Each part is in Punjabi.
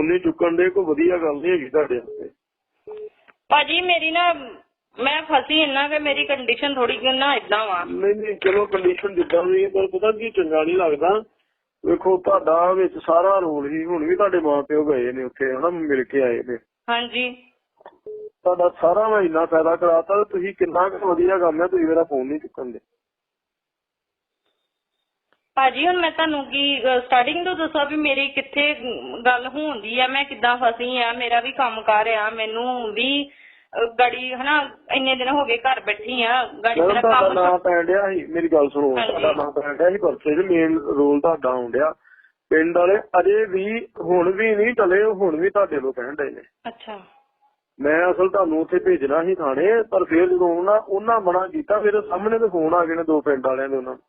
ਫੋਨ ਨਹੀਂ ਚੁੱਕਣ ਦੇ ਕੋਈ ਵਧੀਆ ਗੱਲ ਨਹੀਂ ਹੈਗੀ ਤੁਹਾਡੇ ਵਾਸਤੇ। ਭਾਜੀ ਮੇਰੀ ਨਾ ਮੈਂ ਫਸੀ ਇੰਨਾ ਕਿ ਮੇਰੀ ਕੰਡੀਸ਼ਨ ਥੋੜੀ ਕਿ ਨਾ ਇਦਾਂ ਵਾ। ਨਹੀਂ ਨਹੀਂ ਚਲੋ ਕੰਡੀਸ਼ਨ ਜਿੱਦਾਂ ਵੀ ਹੈ ਪਰ ਪਤਾ ਕੀ ਚੰਗਾ ਨਹੀਂ ਲੱਗਦਾ। ਵੇਖੋ ਤੁਹਾਡਾ ਵਿੱਚ ਸਾਰਾ ਰੋਲ ਹੀ ਹੁਣ ਵੀ ਤੁਹਾਡੇ ਮਾਪਿਓ ਗਏ ਨੇ ਉੱਥੇ ਹਨਾ ਮਿਲ ਕੇ ਆਏ ਨੇ। ਹਾਂਜੀ। ਤੁਹਾਡਾ ਸਾਰਾ ਮੈਂ ਇੰਨਾ ਫਾਇਦਾ ਕਰਾਤਾ ਤੁਸੀਂ ਕਿੰਨਾ ਕੁ ਵਧੀਆ ਕੰਮ ਹੈ ਤੁਸੀਂ ਮੇਰਾ ਫੋਨ ਨਹੀਂ ਚੁੱਕਣ ਦੇ। ਭਾਜੀ ਹੁਣ ਮੈਂ ਤੁਹਾਨੂੰ ਕੀ ਸਟਾਰਟਿੰਗ ਤੋਂ ਦੱਸਾਂ ਵੀ ਮੇਰੀ ਕਿੱਥੇ ਗੱਲ ਹੁੰਦੀ ਆ ਮੈਂ ਕਿੱਦਾਂ ਫਸੀ ਆ ਮੇਰਾ ਵੀ ਕੰਮ ਕਰ ਆ ਮੈਨੂੰ ਵੀ ਗੜੀ ਹਨਾ ਇੰਨੇ ਦਿਨ ਹੋ ਗਏ ਘਰ ਬੈਠੀ ਆ ਗੜੀ ਮੇਰਾ ਤੁਹਾਡਾ ਕੰਮ ਨਾਮ ਪੈਣ ਡਿਆ ਸੀ ਮੇਰੀ ਗੱਲ ਸੁਣੋ। ਤੁਹਾਡਾ ਨਾਮ ਪੈਣ ਡਿਆ ਸੀ ਪਰਚੇ 'ਚ ਮੇਨ ਰੋਲ ਤੁਹਾਡਾ ਡਿਆ ਪਿੰਡ ਵਾਲੇ ਅਜੇ ਵੀ ਹੁਣ ਵੀ ਨਹੀਂ ਟਲੇ ਹੁਣ ਵੀ ਤੁਹਾਡੇ ਲੋ ਕਹਿਣ ਡਏ ਨੇ ਅੱਛਾ ਮੈਂ ਅਸਲ ਤੁਹਾਨੂੰ ਉੱਥੇ ਭੇਜਣਾ ਸੀ ਥਾਣੇ ਪਰ ਫਿਰ ਜਦੋਂ ਉਹਨਾਂ ਉਹਨਾਂ ਮਨਾ ਕੀਤਾ ਫਿਰ ਸਾਹਮਣੇ ਤੇ ਫੋਨ ਆ ਗਏ ਨੇ ਦੋ ਪਿੰਡ ਵਾਲਿਆਂ ਦੇ ਉਹਨਾਂ ਨੂੰ।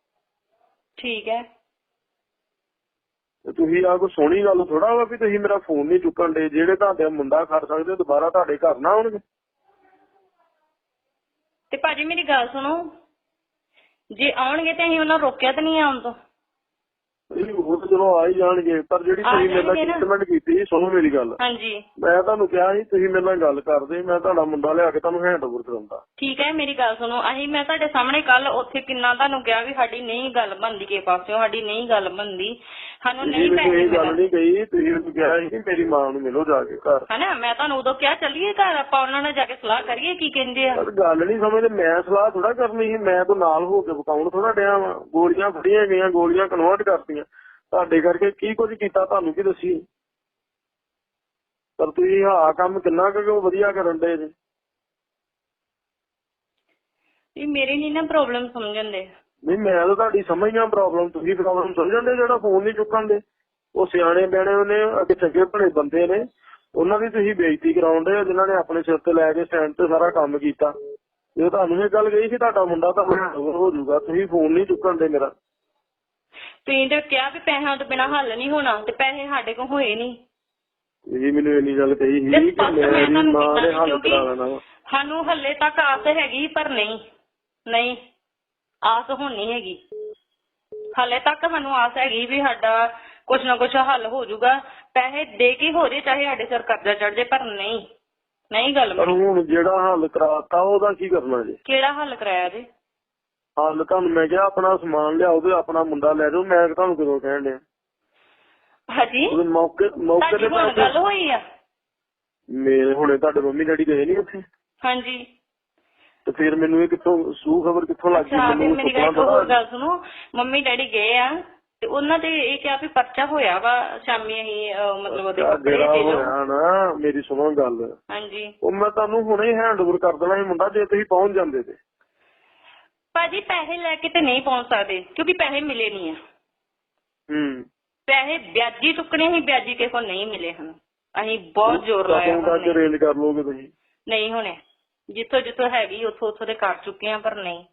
ਠੀਕ ਹੈ। ਤੇ ਤੁਸੀਂ ਆ ਕੋਈ ਸੋਹਣੀ ਗੱਲ ਥੋੜਾ ਵਾ ਵੀ ਤੁਸੀਂ ਮੇਰਾ ਫੋਨ ਨਹੀਂ ਚੁੱਕਣ ਦੇ ਜਿਹੜੇ ਤੁਹਾਡੇ ਮੁੰਡਾ ਕਰ ਸਕਦੇ ਦੁਬਾਰਾ ਤੁਹਾਡੇ ਘਰ ਨਾ ਆਉਣਗੇ? ਤੇ ਭਾਜੀ ਮੇਰੀ ਗੱਲ ਸੁਣੋ। ਜੇ ਆਉਣਗੇ ਤੇ ਅਸੀਂ ਉਹਨਾਂ ਰੋਕਿਆ ਤਾਂ ਨਹੀਂ ਆਉਣ ਤੋਂ। ਉਹ ਤਾਂ ਚਲੋ ਆ ਹੀ ਜਾਣਗੇ ਪਰ ਜਿਹੜੀ ਤੁਸੀਂ ਮੇਰੇ ਨਾਲ। ਟ੍ਰੀਟਮੈਂਟ ਕੀਤੀ ਸੀ, ਸੁਣੋ ਮੇਰੀ ਗੱਲ। ਹਾਂਜੀ। ਮੈਂ ਤੁਹਾਨੂੰ ਕਿਹਾ ਸੀ ਤੁਸੀਂ ਮੇਰੇ ਨਾਲ ਗੱਲ ਕਰਦੇ ਮੈਂ ਤੁਹਾਡਾ ਮੁੰਡਾ ਲਿਆ ਕੇ ਤੁਹਾਨੂੰ ਹੈਂਡਓਵਰ ਕਰਾਉਂਦਾ। ਠੀਕ ਹੈ ਮੇਰੀ ਗੱਲ ਸੁਣੋ ਅਸੀਂ ਮੈਂ ਤੁਹਾਡੇ ਸਾਹਮਣੇ ਕੱਲ ਉੱਥੇ ਕਿੰਨਾ ਤੁਹਾਨੂੰ ਕਿਹਾ ਵੀ ਸਾਡੀ ਨਹੀਂ ਗੱਲ ਬਣਦੀ ਕਿਸੇ ਪਾਸਿਓਂ ਸਾਡੀ ਨਹੀਂ ਗੱਲ ਬਣਦੀ। ਸਾਨੂੰ ਨਹੀਂ ਪੈਸੇ ਇਹ ਗੱਲ ਨਹੀਂ ਕਹੀ ਤੁਸੀਂ ਮੈਨੂੰ ਕਿਹਾ ਸੀ ਕਿ ਮੇਰੀ ਮਾਂ ਨੂੰ ਮਿਲੋ ਜਾ ਕੇ ਘਰ। ਹਨਾ ਮੈਂ ਤੁਹਾਨੂੰ ਉਦੋਂ ਕਿਹਾ ਚੱਲੀਏ ਘਰ ਆਪਾਂ ਉਹਨਾਂ ਨਾਲ ਜਾ ਕੇ ਸਲਾਹ ਕਰੀਏ ਕੀ ਕਹਿੰਦੇ ਆ। ਪਰ ਗੱਲ ਨਹੀਂ ਸਮਝਦੇ ਮੈਂ ਸਲਾਹ ਥੋੜਾ ਕਰਨੀ ਸੀ ਮੈਂ ਤਾਂ ਨਾਲ ਹੋ ਕੇ ਬਕਾਉਣ ਥੋੜਾ ਡਿਆ ਵਾਂ। ਗੋਲੀਆਂ ਫੜੀਆਂ ਗਈਆਂ ਗੋਲੀਆਂ ਕਨਵਰਟ ਕਰਤੀਆਂ। ਤੁਹਾਡੇ ਕਰਕੇ ਕੀ ਕੁਝ ਕੀਤਾ ਤੁਹਾਨੂੰ ਕੀ ਦੱਸੀ ਪਰ ਤੁਸੀਂ ਆਹ ਕੰਮ ਕਿੰਨਾ ਕੁ ਵਧੀਆ ਕਰਨ ਦੇ ਜੀ? ਵੀ ਮੇਰੀ ਨਹੀਂ ਨਾ ਪ੍ਰੋਬਲਮ ਸਮਝਣ ਦੇ। ਨਹੀਂ ਮੈਂ ਤਾਂ ਤੁਹਾਡੀ ਸਮਝਣਾ ਪ੍ਰੋਬਲਮ ਤੁਸੀਂ ਪ੍ਰੋਬਲਮ ਸਮਝਣ ਦੇ ਜਿਹੜਾ ਫੋਨ ਨਹੀਂ ਚੁੱਕਣ ਦੇ। ਉਹ ਸਿਆਣੇ ਬਿਆਣੇ ਉਹਨੇ ਅੱਗੇ ਚੰਗੇ ਭਲੇ ਬੰਦੇ ਨੇ। ਉਹਨਾਂ ਦੀ ਤੁਸੀਂ ਬੇਇੱਜ਼ਤੀ ਕਰਾਉਂਦੇ ਜਿਨ੍ਹਾਂ ਨੇ ਆਪਣੇ ਸਿਰ ਤੇ ਲੈ ਕੇ ਸਟੈਂਡ ਤੇ ਸਾਰਾ ਕੰਮ ਕੀਤਾ। ਜੇ ਤੁਹਾਨੂੰ ਇਹ ਗੱਲ ਕਹੀ ਸੀ ਤੁਹਾਡਾ ਮੁੰਡਾ ਤਾਂ ਹੋ ਜਾਊਗਾ ਤੁਸੀਂ ਫੋਨ ਨਹੀਂ ਚੁੱਕਣ ਦੇ ਮੇਰਾ। ਤੁਸੀਂ ਤੇ ਕਿਹਾ ਵੀ ਪੈਸਿਆਂ ਤੋਂ ਬਿਨਾ ਹੱਲ ਨਹੀਂ ਹੋਣਾ ਤੇ ਪੈਸੇ ਸਾਡੇ ਕੋਲ ਹੋਏ ਨਹੀਂ। ਇਹ ਮੈਨੂੰ ਇੰਨੀ ਗੱਲ ਕਹੀ ਸੀ ਤੇ ਕਿ ਸਪਸ਼ਟ ਮੇਰੀ ਮੈਂ ਮਾਂ ਨੇ ਕੀਤਾ ਹੱਲ ਕਿਉਂਕਿ ਕਰਾ ਲੈਣਾ ਵਾ। ਸਾਨੂੰ ਹੱਲੇ ਤੱਕ ਆਸ ਹੈਗੀ ਪਰ ਨਹੀਂ ਨਹੀਂ ਆਸ ਹੁਣ ਨਹੀਂ ਹੈਗੀ। ਹੱਲੇ ਤੱਕ ਸਾਨੂੰ ਆਸ ਹੈਗੀ ਵੀ ਸਾਡਾ ਕੁਛ ਨਾ ਕੁਛ ਹੱਲ ਹੋ ਜਾਊਗਾ। ਪੈਸੇ ਦੇ ਕੇ ਹੋ ਜੇ ਚਾਹੇ ਸਾਡੇ ਸਿਰ ਕਰਜ਼ਾ ਚੜ ਜੇ ਪਰ ਨਹੀਂ ਨਹੀਂ ਗੱਲ ਪਰ। ਹੁਣ ਜਿਹੜਾ ਹੱਲ ਕਰਾਤਾ ਉਹਦਾ ਕੀ ਕਰਨਾ ਜੀ? ਕਿਹੜਾ ਹੱਲ ਕਰਾਇਆ ਜੀ? ਹੱਲ ਤੁਹਾਨੂੰ ਮੈਂ ਕਿਹਾ ਆਪਣਾ ਸਮਾਨ ਲਿਆਓ ਤੇ ਆਪਣਾ ਮੁੰਡਾ ਲੈ ਜਾਓ ਮੈਂ ਤੁਹਾਨੂੰ ਕਦੋਂ ਕਹਿਣ ਡਿਆ। ਹਾਂਜੀ ਮੌਕੇ ਤੇ ਗੱਲ ਹੋਈ ਆ? ਮੇਰੇ ਹੁਣੇ ਤੁਹਾਡੇ ਮੰਮੀ ਡੈਡੀ ਗਏ ਨਹੀਂ ਉੱਥੇ। ਹਾਂਜੀ। ਤੇ ਫਿਰ ਮੈਨੂੰ ਇਹ ਕਿੱਥੋਂ ਸੂ ਖਬਰ ਕਿੱਥੋਂ ਲੱਗ ਗਈ? ਮੈਨੂੰ ਮੇਰੀ ਗੱਲ ਸੁਣੋ। ਮੰਮੀ ਡੈਡੀ ਗਏ ਆ ਤੇ ਉਹਨਾਂ ਤੇ ਇਹ ਕਿਹਾ ਵੀ ਪਰਚਾ ਹੋਇਆ ਵਾ ਸ਼ਾਮੀ ਅਸੀਂ ਮਤਲਬ ਉਹਦੇ ਕੱਪੜੇ ਦੇ ਹੋਇਆ ਨਾ ਮੇਰੀ ਸੁਣੋ ਗੱਲ। ਹਾਂਜੀ। ਉਹ ਮੈਂ ਤੁਹਾਨੂੰ ਹੁਣੇ ਹੈਂਡਓਵਰ ਕਰ ਦੇਣਾ ਸੀ ਮੁੰਡਾ ਜੇ ਤੁਸੀਂ ਪਹੁੰਚ ਜਾਂਦੇ ਤੇ। ਭਾਜੀ ਪੈਸੇ ਲੈ ਕੇ ਤੇ ਨਹੀਂ ਪਹੁੰਚ ਸਕਦੇ ਕਿਉਂਕਿ ਪੈਸੇ ਮਿਲੇ ਨਹੀਂ ਆ। ਹੂੰ। ਪੈਸੇ ਵਿਆਜੀ ਚੁੱਕਣੇ ਸੀ ਵਿਆਜੀ ਕਿਸੇ ਕੋਲ ਨਹੀਂ ਮਿਲੇ ਹਨ। ਅਸੀਂ ਬਹੁਤ ਜ਼ੋਰ ਲਾਇਆ ਕਦੋਂ ਤੱਕ ਉਹਨੇ। ਅਰੇਂਜ ਕਰ ਲੋਗੇ ਤੁਸੀਂ? ਨਹੀਂ ਹੋਣੇ। ਜਿੱਥੋਂ ਜਿੱਥੋਂ ਹੈਗੀ ਉੱਥੋਂ ਉੱਥੋਂ ਦੇ ਕਰ ਚੁੱਕੇ ਆ ਪਰ ਨਹੀਂ।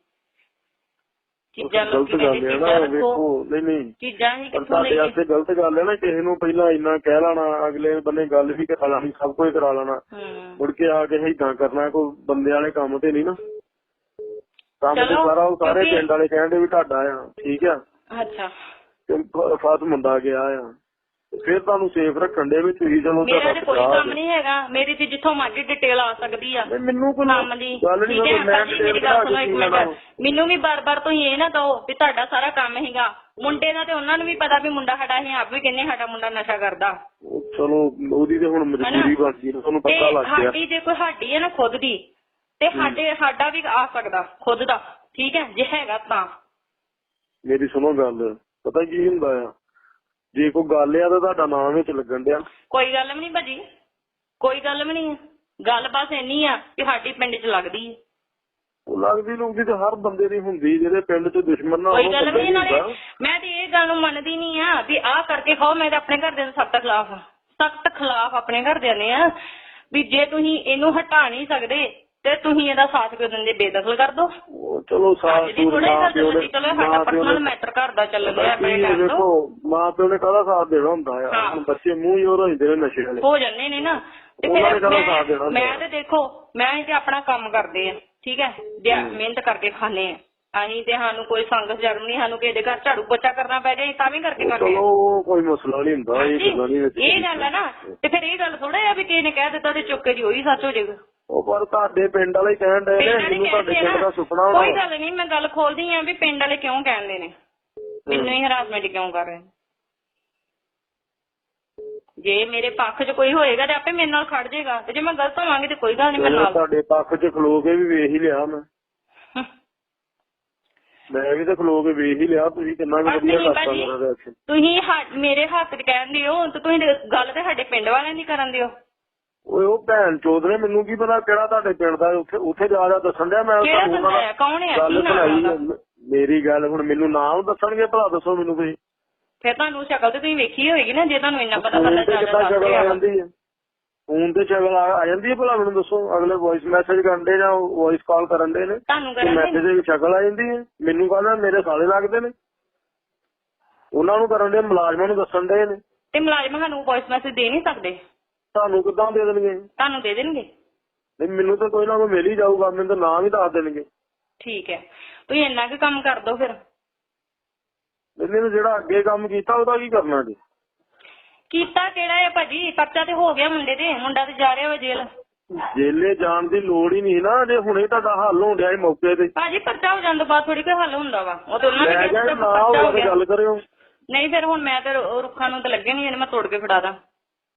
ਚੀਜ਼ਾਂ ਗਲਤ ਗੱਲ ਹੈ ਨਾ ਰੱਖੋ। ਵੇਖੋ ਨਹੀਂ ਨਹੀਂ। ਚੀਜ਼ਾਂ ਹੀ ਕਿੱਥੋਂ ਲੈ ਗਲਤ ਗੱਲ ਹੈ ਨਾ ਕਿਸੇ ਨੂੰ ਪਹਿਲਾਂ ਇੰਨਾ ਕਹਿ ਲੈਣਾ ਅਗਲੇ ਬੰਨੇ ਗੱਲ ਵੀ ਕਰਾ ਲੈਣੀ ਸਭ ਕੁਝ ਕਰਾ ਲੈਣਾ। ਹੂੰ। ਮੁੜ ਕੇ ਆ ਕੇ ਇਦਾਂ ਕਰਨਾ ਕੋਈ ਬੰਦੇ ਵਾਲੇ ਕੰਮ ਤੇ ਨਹੀਂ ਨਾ। ਕੰਮ ਤੇ ਸਾਰਾ ਉਹ ਸਾਰੇ ਪਿੰਡ ਵਾਲੇ ਕਹਿੰਦੇ ਵੀ ਤੁਹਾਡਾ ਆ ਠੀਕ ਆ? ਅੱਛਾ। ਤੇ ਫਾਸ ਮੁੰਡਾ ਗਿਆ ਆ। ਫਿਰ ਤੁਹਾਨੂੰ ਸੇਫ ਰੱਖਣ ਦੇ ਵੀ ਤੁਸੀਂ ਚਲੋ ਮੇਰਾ ਤੇ ਕੋਈ ਕੰਮ ਨਹੀਂ ਹੈਗਾ। ਮੇਰੀ ਤੇ ਜਿੱਥੋਂ ਮਰਜ਼ੀ ਡਿਟੇਲ ਆ ਸਕਦੀ ਆ। ਮੈਨੂੰ ਕੋਈ ਕੰਮ ਦੀ। ਗੱਲ ਨਹੀਂ ਠੀਕ ਹੈ ਮੈਂ ਮੇਰੀ ਗੱਲ ਸੁਣੋ ਇੱਕ ਮਿੰਟ। ਮੈਨੂੰ ਵੀ ਬਾਰ-ਬਾਰ ਤੁਸੀਂ ਇਹ ਨਾ ਕਹੋ ਵੀ ਤੁਹਾਡਾ ਸਾਰਾ ਕੰਮ ਹੈਗਾ। ਮੁੰਡੇ ਦਾ ਤੇ ਉਹਨਾਂ ਨੂੰ ਵੀ ਪਤਾ ਵੀ ਮੁੰਡਾ ਸਾਡਾ ਅਸੀਂ ਆਪ ਵੀ ਕਹਿੰਦੇ ਸਾਡਾ ਮੁੰਡਾ ਨਸ਼ਾ ਕਰਦਾ। ਚਲੋ ਉਹਦੀ ਤੇ ਹੁਣ ਮਜਬੂਰੀ ਬਣ ਗਈ ਤੁਹਾਨੂੰ ਪਤਾ ਲੱਗ ਗਿਆ। ਸਾਡੀ ਜੇ ਕੋਈ ਸਾਡੀ ਹੈ ਨਾ ਖੁਦ ਦੀ ਤੇ ਸਾਡੇ ਸਾਡਾ ਵੀ ਆ ਸਕਦਾ ਖੁਦ ਦਾ। ਠੀਕ ਹੈ? ਜੇ ਹੈਗਾ ਤਾਂ। ਮੇਰੀ ਸੁਣੋ ਗੱਲ। ਪਤਾ ਕੀ ਹੁੰਦਾ ਆ? ਜੇ ਕੋਈ ਗੱਲ ਆ ਤਾਂ ਤੁਹਾਡਾ ਨਾਮ ਵਿੱਚ ਲੱਗਣ ਡਿਆ। ਕੋਈ ਗੱਲ ਵੀ ਨਹੀਂ ਭਾਜੀ। ਕੋਈ ਗੱਲ ਵੀ ਨਹੀਂ ਗੱਲ ਬਸ ਇੰਨੀ ਆ ਕਿ ਸਾਡੀ ਪਿੰਡ 'ਚ ਲੱਗਦੀ ਹੈ ਉਹ ਲੱਗਦੀ ਲੁਕਦੀ ਤੇ ਹਰ ਬੰਦੇ ਦੀ ਹੁੰਦੀ ਜਿਹੜੇ ਪਿੰਡ 'ਚ ਦੁਸ਼ਮਣ ਨਾ ਕੋਈ ਗੱਲ ਵੀ ਨਹੀਂ ਨਾਲੇ। ਮੈਂ ਤੇ ਇਹ ਗੱਲ ਨੂੰ ਮੰਨਦੀ ਨਹੀਂ ਆ ਵੀ ਆਹ ਕਰਕੇ ਖਾਓ ਮੈਂ ਤੇ ਆਪਣੇ ਘਰਦਿਆਂ ਦੇ ਸਖਤ ਖਿਲਾਫ ਆ। ਸਖਤ ਖਿਲਾਫ ਆਪਣੇ ਘਰਦਿਆਂ ਨੇ ਆ। ਵੀ ਜੇ ਤੁਸੀਂ ਇਹਨੂੰ ਹਟਾ ਨਹੀਂ ਸਕਦੇ ਤੇ ਤੁਸੀਂ ਇਹਦਾ ਸਾਥ ਕਿਉਂ ਦਿੰਦੇ? ਬੇਦਖਲ ਕਰ ਦੋ। ਉਹ ਚਲੋ ਸਾਥ ਅੱਜ ਦੀ ਥੋੜਾ ਚਲੋ ਸਾਡਾ ਪਰਸਨਲ ਮੈਟਰ ਘਰ ਦਾ ਚੱਲ ਰਿਹਾ ਆਪਣੇ ਕੀ ਟਾਈਮ ਤੋਂ ਦੇਖੋ ਮਾਂ ਪਿਓ ਨੇ ਕਾਹਦਾ ਸਾਥ ਦੇਣਾ ਹੁੰਦਾ ਆ ਹਾਂ। ਹੁਣ ਬੱਚੇ ਮੂੰਹ ਹੀ ਹੋਰ ਹੋ ਜਾਂਦੇ ਨੇ ਨਸ਼ੇ ਵਾਲੇ। ਹੋ ਜਾਂਦੇ ਨੇ ਨਾ। ਤੇ ਉਹਨਾਂ ਨੇ ਫਿਰ ਕਾਹਦਾ ਸਾਥ ਦੇਣਾ ਮੈਂ ਹੁੰਦਾ? ਮੈਂ ਤੇ ਦੇਖੋ ਮੈਂ ਤੇ ਆਪਣਾ ਕੰਮ ਕਰਦੇ ਆ ਠੀਕ ਹੈ? ਦਿਹਾ- ਮਿਹਨਤ ਕਰਕੇ ਖਾਣੇ ਆ। ਅਸੀਂ ਤੇ ਸਾਨੂੰ ਕੋਈ ਸੰਗਤ ਜਰਮ ਨਹੀਂ ਸਾਨੂੰ ਕਿਸੇ ਦੇ ਘਰ ਝਾੜੂ ਪੋਚਾ ਕਰਨਾ ਪੈ ਜਾਏ ਤਾਂ ਵੀ ਕਰਕੇ ਉਹ ਕਰਦੇ ਚਲੋ ਆ ਉਹ ਕੋਈ ਮਸਲਾ ਨਹੀਂ ਹੁੰਦਾ ਇਹ ਹਾਂਜੀ, ਗੱਲਾਂ ਨਹੀਂ ਵਿੱਚ ਇਹ ਗੱਲ ਹੈ ਨਾ। ਤੇ ਫਿਰ ਇਹ ਗੱਲ ਥੋੜਾ ਆ ਵੀ ਕਿਸੇ ਨੇ ਕਹਿ ਦਿੱਤਾ ਤੇ ਚੁੱਕੇ ਦੀ ਉਹੀ ਸੱਚ ਹੋ ਜਾਏਗਾ। ਉਹ ਪਰ ਤੁਹਾਡੇ ਪਿੰਡ ਵਾਲੇ ਕਹਿਣ ਡਏ ਨੇ ਮੈਨੂੰ ਤੁਹਾਡੇ ਪਿੰਡ ਦਾ ਸੁਪਨਾ ਕੋਈ ਹੋਣਾ ਗੱਲ ਨਹੀਂ ਮੈਂ ਗੱਲ ਖੋਲਦੀ ਆ ਵੀ ਪਿੰਡ ਵਾਲੇ ਕਿਉਂ ਕਹਿੰਦੇ ਨੇ? ਮੈਨੂੰ ਹੀ ਹਰਾਸਮੈਂਟ ਕਿਉਂ ਕਰ ਰਹੇ ਜੇ ਮੇਰੇ ਪੱਖ 'ਚ ਕੋਈ ਹੋਏਗਾ ਤੇ ਆਪੇ ਮੇਰੇ ਨਾਲ ਖੜ ਜਾਏਗਾ ਤੇ ਜੇ ਮੈਂ ਗਲਤ ਹੋਵਾਂਗੀ ਤੇ ਕੋਈ ਗੱਲ ਨਹੀਂ ਮੇਰੇ ਨਾਲ। ਤੁਹਾਡੇ ਪੱਖ 'ਚ ਖਲੋ ਕੇ ਵੀ ਵੇਖ ਹੀ ਲਿਆ ਮੈਂ। ਮੈਂ ਵੀ ਤਾਂ ਖਲੋ ਕੇ ਵੇਖ ਹੀ ਲਿਆ ਤੁਸੀਂ ਕਿੰਨਾ ਬਸ ਵਧੀਆ ਕਰਤਾ। ਮੇਰਾ ਰਿਐਕਸ਼ਨ ਤੁਸੀਂ ਹਾ- ਮੇਰੇ ਹੱਥ 'ਚ ਕਹਿਣ ਦਿਓ ਤੇ ਤੁਸੀਂ ਗੱਲ ਤੇ ਸਾਡੇ ਪਿੰਡ ਵਾਲਿਆਂ ਦੀ ਕਰਨ ਦਿਓ। ਓਏ ਉਹ ਭੈਣ ਚੋਦ ਨੇ ਮੈਨੂੰ ਕੀ ਪਤਾ ਕਿਹੜਾ ਤੁਹਾਡੇ ਪਿੰਡ ਦਾ ਉੱਥੇ ਉੱਥੇ ਜਾ ਜਾ ਦੱਸਣ ਡਿਆ ਮੈਂ ਕਿਹੜਾ ਬੰਦਾ ਹੈ? ਕੌਣ ਹੈ? ਗੱਲ ਸੁਣਾਈ। ਮੇਰੀ ਗੱਲ ਹੁਣ ਮੈਨੂੰ ਨਾਮ ਦੱਸਣਗੇ ਭਲਾ ਦੱਸੋ ਮੈਨੂੰ ਤੁਸੀਂ। ਫਿਰ ਤੁਹਾਨੂੰ ਸ਼ਕਲ ਤੇ ਤੁਸੀਂ ਵੇਖੀ ਹੋਏਗੀ ਨਾ ਜੇ ਤੁਹਾਨੂੰ ਇੰਨਾ ਪਤਾ ਫੋਨ ਬੰਦਾ ਤੇ ਜ਼ਿਆਦਾ ਕਿੱਦਾਂ ਦੱਸ ਸ਼ਕਲ ਆ। ਜਾਂਦੀ ਹੈ। ਫੋਨ ਤੇ ਸ਼ਕਲ ਆ ਜਾਂਦੀ ਹੈ ਭਲਾ ਮੈਨੂੰ ਦੱਸੋ ਅਗਲੇ ਵੌਇਸ ਮੈਸੇਜ ਕਰਦੇ ਜਾਂ ਵੌਇਸ ਕਾਲ ਕਰਨ ਦੇ ਨੇ ਮੈਸੇਜ ਦੇ ਸ਼ਕਲ ਆ ਜਾਂਦੀ ਹੈ। ਮੈਨੂੰ ਕਹਿੰਦਾ ਮੇਰੇ ਸਾਲੇ ਲੱਗਦੇ ਨੇ। ਉਹਨਾਂ ਨੂੰ ਕਰਨ ਦੇ ਮੁਲਾਜ਼ਮਾਂ ਨੂੰ ਦੱਸਣ ਦੇ ਨੇ। ਤੇ ਮੁਲਾਜ਼ਮ ਸਾਨੂੰ ਵੌਇਸ ਮੈਸੇਜ ਦੇ ਨਹੀਂ ਸਕਦੇ? ਤੁਹਾਨੂੰ ਕਿੱਦਾਂ ਦੇ ਦੇਣਗੇ? ਤੁਹਾਨੂੰ ਦੇ ਦੇਣਗੇ? ਨਹੀਂ ਮੈਨੂੰ ਤਾਂ ਕੋਈ ਨਾ ਕੋਈ ਮਿਲ ਹੀ ਜਾਊਗਾ ਮੈਨੂੰ ਤਾਂ ਨਾਮ ਹੀ ਦੱਸ ਦੇਣਗੇ। ਠੀਕ ਹੈ। ਤੁਸੀਂ ਇੰਨਾ ਕੁ ਕੰਮ ਕਰ ਦਿਓ ਫਿਰ। ਇਹਨੇ ਨੇ ਜਿਹੜਾ ਅੱਗੇ ਕੰਮ ਕੀਤਾ ਉਹਦਾ ਕੀ ਕਰਨਾ ਜੀ? ਕੀਤਾ ਕਿਹੜਾ ਹੈ ਭਾਜੀ? ਪਰਚਾ ਤੇ ਹੋ ਗਿਆ ਮੁੰਡੇ ਤੇ ਮੁੰਡਾ ਤੇ ਜਾ ਰਿਹਾ ਵਾ ਜੇਲ੍ਹ। ਜੇਲੇ ਜਾਣ ਦੀ ਲੋੜ ਹੀ ਨਹੀਂ ਨਾ ਜੇ ਹੁਣੇ ਤੁਹਾਡਾ ਹੱਲ ਹੋਣ ਡਿਆ ਇਹ ਮੌਕੇ ਤੇ। ਭਾਜੀ ਪਰਚਾ ਹੋ ਜਾਣ ਤੋਂ ਬਾਅਦ ਥੋੜੀ ਕੋਈ ਹੱਲ ਹੁੰਦਾ ਵਾ। ਉਹ ਤੇ ਉਹਨਾਂ ਨੇ ਲੈ ਜਾਏ ਸੀ ਨਾ ਪਰਚਾ ਹੋ ਹੋਵੇ ਗਿਆ। ਗੱਲ ਕਰਿਓ। ਨਹੀਂ ਫਿਰ ਹੁਣ ਮੈਂ ਤੇ ਰੁੱਖਾਂ ਨੂੰ ਤਾਂ ਲੱਗੇ ਨਹੀਂ ਇਹਨੇ ਮੈਂ ਤੋੜ ਕੇ ਫੜਾ ਦਾਂ।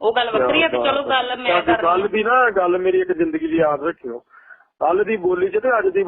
ਉਹ ਗੱਲ ਵੱਖਰੀ ਆ ਵੀ ਚਲੋ ਗੱਲ ਮੈਂ ਕੱਲ ਕਰਦੀ ਦੀ ਨਾ ਗੱਲ ਮੇਰੀ ਇੱਕ ਜ਼ਿੰਦਗੀ ਦੀ ਯਾਦ ਰੱਖਿਓ। ਕੱਲ ਦੀ ਬੋਲੀ ਚ ਤੇ ਅੱਜ ਦੀ